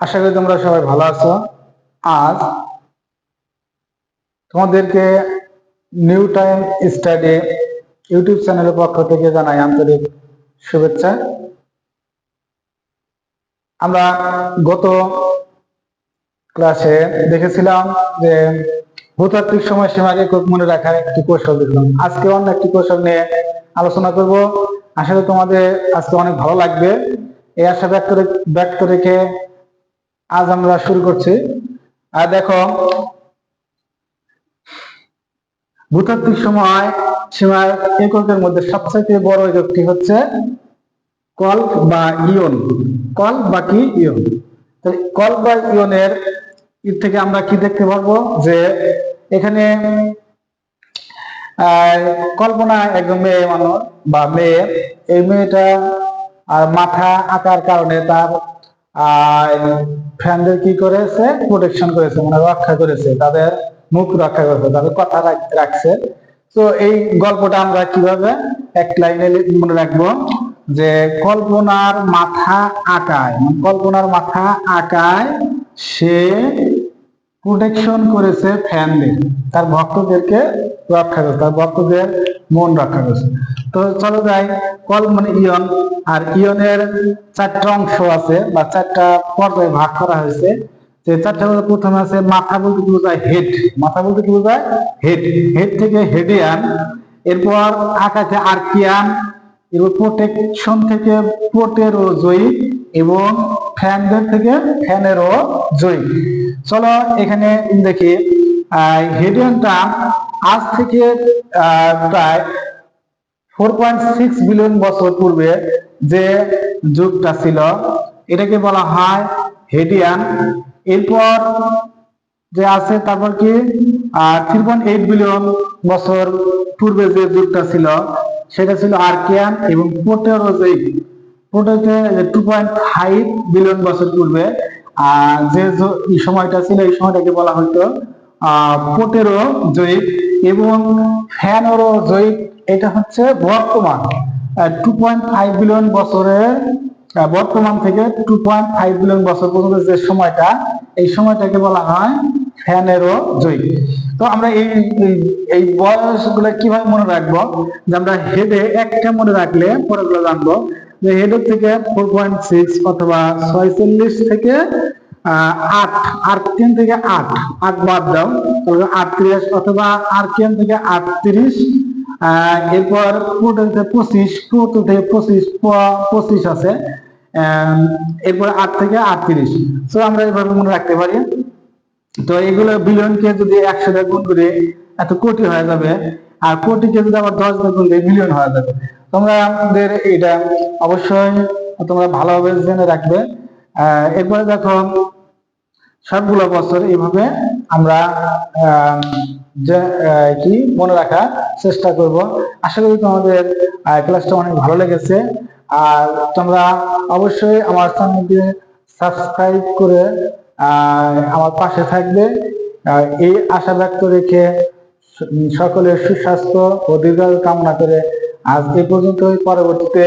আশা করি তোমরা সবাই ভালো আছো। আজ তোমাদেরকে নিউ টাইম স্টাডি ইউটিউব চ্যানেলের পক্ষ থেকে জানাই আন্তরিক শুভেচ্ছা। আমরা গত ক্লাসে দেখেছিলাম যে ভূতাত্ত্বিক সময়সীমাকে খুব মনে রাখার একটি কৌশল দেখলাম। আজকে অন্য একটি কৌশল নিয়ে আলোচনা করব। করি তোমাদের আজকে অনেক ভালো লাগবে। এই আশা ব্যক্ত ব্যক্ত রেখে আজ আমরা শুরু করছি। আর দেখো, ভূতাত্ত্বিক সময় সীমার এককের মধ্যে সবচাইতে বড় এককটি হচ্ছে কল বা ইয়ন। কল বা কি? ইয়ন। কল বা ইয়নের এর থেকে আমরা কি দেখতে পারব? যে এখানে কল্পনা একজন মেয়ে মানুষ বা মেয়ে, এই মেয়েটা আর মাথা আকার কারণে তার ফ্যানদের কি করেছে? প্রোটেকশন করেছে মানে রক্ষা করেছে, তাদের মুখ রক্ষা করেছে, তাদের কথা রাখছে। তো এই গল্পটা আমরা কীভাবে এক লাইনে মনে রাখব যে কল্পনার মাথা আঁকায়। কল্পনার মাথা আঁকায় সে প্রোটেকশন করেছে ফ্যানদের তার ভক্তদেরকে রক্ষা করেছে, তার ভক্তদের মন রক্ষা করেছে। তো চলো যাই, কল মানে ইয়ন, আর ইয়নের চারটা অংশ আছে, বা চারটা পর্যায়ে ভাগ করা হয়েছে। যে চারটা প্রথমে আছে, মাথা বলতে কি বোঝায় হেড মাথা বলতে কি বোঝায় হেড হেড থেকে হেডিয়ান এরপর আকাশে আর্কিয়ান এরপর প্রোটেকশন থেকে প্রোটেরোজয়িক এবং ফ্যানদের থেকে ফ্যানেরও জয়িক চলো এখানে দেখি হেডিয়ানটা আজ থেকে প্রায় ফোর পয়েন্ট সিক্স বিলিয়ন বছর পূর্বে যে যুগটা ছিল, এটাকে বলা হয় হেডিয়ান। এরপর যে আছে, তারপর কি? থ্রি পয়েন্ট এইট বিলিয়ন বছর পূর্বে যে যুগটা ছিল, সেটা ছিল আর্কিয়ান এবং প্রোটেরোজয়িক প্রোটোতে টু পয়েন্ট ফাইভ বিলিয়ন বছর পূর্বে যে এই সময়টা ছিল, এই সময়টাকে বলা হতো প্রোটেরো জৈব এবং ফ্যানোরো জৈব। এটা হচ্ছে বর্তমান টু পয়েন্ট ফাইভ বিলিয়ন বছরের বর্তমান থেকে টু পয়েন্ট ফাইভ বিলিয়ন বছর পর্যন্ত যে সময়টা, এই সময়টাকে বলা হয় ফ্যানেরো জৈব। তো আমরা এই, এই- এই বয়সগুলো কীভাবে মনে রাখব? যে আমরা হেডে একটা মনে রাখলে পরেগুলো জানব। যে হেডের থেকে ফোর পয়েন্ট সিক্স অথবা ছয়চল্লিশ থেকে আট আর্কিয়ান থেকে আট আট বাদ দাও, তাহলে আটত্রিশ অথবা আর্কিয়ান থেকে আটত্রিশ এরপর প্রোটন থেকে পঁচিশ প্রোটো থেকে পঁচিশ পঁচিশ আছে এরপর আট থেকে আটত্রিশ তো আমরা এভাবে মনে রাখতে পারি। তো এগুলো বিলিয়নকে যদি একশো গুণ করে, এত কোটি হয়ে যাবে, আর কোটিকে যদি আবার দশ গুণ দিয়ে মিলিয়ন হয়ে যাবে। তোমরা আমাদের এটা অবশ্যই তোমরা ভালোভাবে জেনে রাখবে। এরপরে দেখো সবগুলো বছর এইভাবে আমরা কি মনে রাখার চেষ্টা করব। আশা করি তোমাদের ক্লাসটা অনেক ভালো লেগেছে। আর তোমরা অবশ্যই আমার চ্যানেলটি সাবস্ক্রাইব করে আমার পাশে থাকবে। এই আশা ব্যক্ত রেখে সকলের সুস্বাস্থ্য ও দীর্ঘায়ু কামনা করে আজ এই পর্যন্তই পরবর্তীতে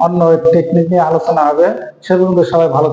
অন্য টেকনিক নিয়ে আলোচনা হবে সে পর্যন্ত সবাই ভালো।